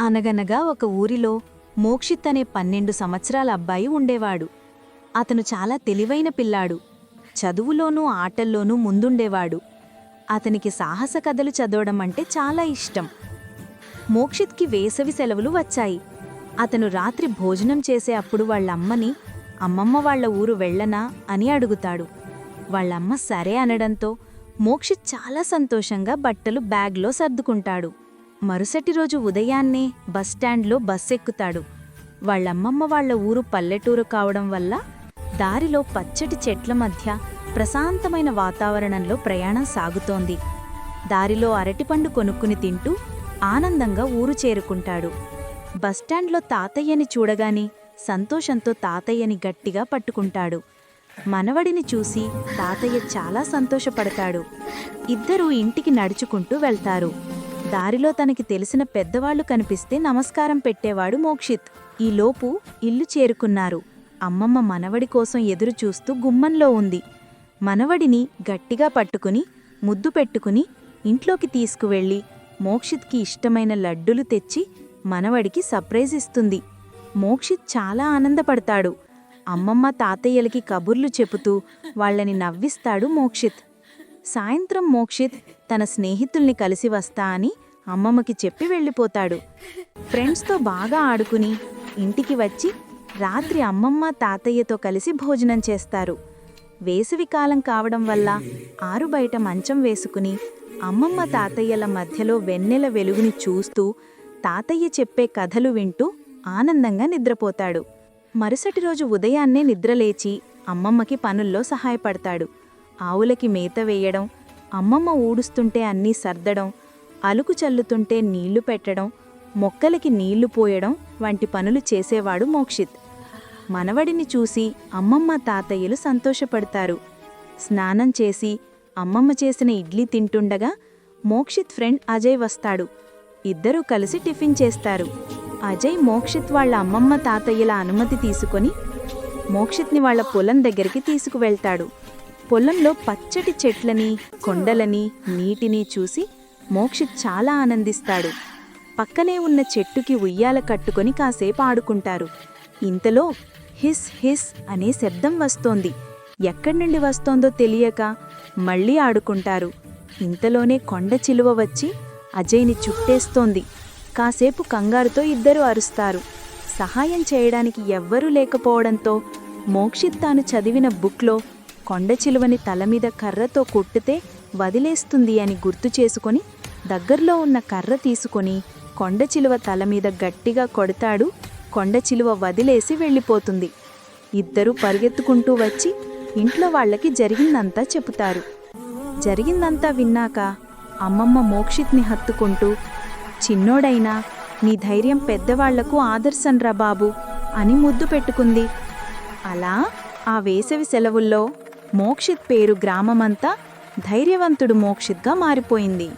అనగనగా ఒక ఊరిలో మోక్షిత్ అనే పన్నెండు సంవత్సరాల అబ్బాయి ఉండేవాడు. అతను చాలా తెలివైన పిల్లాడు. చదువులోనూ ఆటల్లోనూ ముందుండేవాడు. అతనికి సాహస కథలు చదవడం అంటే చాలా ఇష్టం. మోక్షిత్కి వేసవి సెలవులు వచ్చాయి. అతను రాత్రి భోజనం చేసే అప్పుడు వాళ్ళమ్మని అమ్మమ్మ వాళ్ళ ఊరు వెళ్ళనా? అని అడుగుతాడు. వాళ్ళమ్మ సరే అనడంతో మోక్షిత్ చాలా సంతోషంగా బట్టలు బ్యాగ్లో సర్దుకుంటాడు. మరుసటి రోజు ఉదయాన్నే బస్టాండ్లో బస్సెక్కుతాడు. వాళ్ళమ్మమ్మ వాళ్ళ ఊరు పల్లెటూరు కావడం వల్ల దారిలో పచ్చటి చెట్ల మధ్య ప్రశాంతమైన వాతావరణంలో ప్రయాణం సాగుతోంది. దారిలో అరటిపండు కొనుక్కుని తింటూ ఆనందంగా ఊరు చేరుకుంటాడు. బస్టాండ్లో తాతయ్యని చూడగాని సంతోషంతో తాతయ్యని గట్టిగా పట్టుకుంటాడు. మనవడిని చూసి తాతయ్య చాలా సంతోషపడతాడు. ఇద్దరూ ఇంటికి నడుచుకుంటూ వెళ్తారు. దారిలో తనకి తెలిసిన పెద్దవాళ్ళు కనిపిస్తే నమస్కారం పెట్టేవాడు మోక్షిత్. ఈలోపు ఇల్లు చేరుకున్నారు. అమ్మమ్మ మనవడి కోసం ఎదురు చూస్తూ గుమ్మంలో ఉంది. మనవడిని గట్టిగా పట్టుకుని ముద్దు పెట్టుకుని ఇంట్లోకి తీసుకువెళ్ళి మోక్షిత్కి ఇష్టమైన లడ్డులు తెచ్చి మనవడికి సర్ప్రైజ్ ఇస్తుంది. మోక్షిత్ చాలా ఆనందపడతాడు. అమ్మమ్మ తాతయ్యలకి కబుర్లు చెబుతూ వాళ్ళని నవ్విస్తాడు మోక్షిత్. సాయంత్రం మోక్షిత్ తన స్నేహితుల్ని కలిసి వస్తా అని అమ్మమ్మకి చెప్పి వెళ్ళిపోతాడు. ఫ్రెండ్స్తో బాగా ఆడుకుని ఇంటికి వచ్చి రాత్రి అమ్మమ్మ తాతయ్యతో కలిసి భోజనం చేస్తారు. వేసవికాలం కావడం వల్ల ఆరు బయట మంచం వేసుకుని అమ్మమ్మ తాతయ్యల మధ్యలో వెన్నెల వెలుగుని చూస్తూ తాతయ్య చెప్పే కథలు వింటూ ఆనందంగా నిద్రపోతాడు. మరుసటి రోజు ఉదయాన్నే నిద్రలేచి అమ్మమ్మకి పనుల్లో సహాయపడతాడు. ఆవులకి మేత వేయడం అమ్మమ్మ ఊడుస్తుంటే అన్నీ సర్దడం అలుకు చల్లుతుంటే నీళ్ళు పెట్టడం మొక్కలకి నీళ్ళు పోయడం వంటి పనులు చేసేవాడు మోక్షిత్. మనవడిని చూసి అమ్మమ్మ తాతయ్యలు సంతోషపడతారు. స్నానం చేసి అమ్మమ్మ చేసిన ఇడ్లీ తింటుండగా మోక్షిత్ ఫ్రెండ్ అజయ్ వస్తాడు. ఇద్దరూ కలిసి టిఫిన్ చేస్తారు. అజయ్ మోక్షిత్ వాళ్ళ అమ్మమ్మ తాతయ్యల అనుమతి తీసుకొని మోక్షిత్ని వాళ్ళ పొలం దగ్గరికి తీసుకువెళ్తాడు. పొలంలో పచ్చటి చెట్లని కొండలని నీటిని చూసి మోక్షిత్ చాలా ఆనందిస్తాడు. పక్కనే ఉన్న చెట్టుకి ఉయ్యాల కట్టుకొని కాసేపు ఆడుకుంటారు. ఇంతలో హిస్ హిస్ అనే శబ్దం వస్తోంది. ఎక్కడి నుండి వస్తోందో తెలియక మళ్ళీ ఆడుకుంటారు. ఇంతలోనే కొండ చిలువ వచ్చి అజయ్ని చుట్టేస్తోంది. కాసేపు కంగారుతో ఇద్దరు అరుస్తారు. సహాయం చేయడానికి ఎవ్వరూ లేకపోవడంతో మోక్షిత్ తాను చదివిన బుక్లో కొండ చిలువని తల మీద కర్రతో కొట్టితే వదిలేస్తుంది అని గుర్తు చేసుకొని దగ్గర్లో ఉన్న కర్ర తీసుకొని కొండ చిలువ తల మీద గట్టిగా కొడతాడు. కొండ చిలువ వదిలేసి వెళ్ళిపోతుంది. ఇద్దరూ పరిగెత్తుకుంటూ వచ్చి ఇంట్లో వాళ్ళకి జరిగిందంతా చెబుతారు. జరిగిందంతా విన్నాక అమ్మమ్మ మోక్షిత్ని హత్తుకుంటూ చిన్నోడైనా నీ ధైర్యం పెద్దవాళ్ళకు ఆదర్శంరా బాబు అని ముద్దు పెట్టుకుంది. అలా ఆ వేసవి సెలవుల్లో మోక్షిత్ పేరు గ్రామమంతా ధైర్యవంతుడు మోక్షిత్గా మారిపోయింది.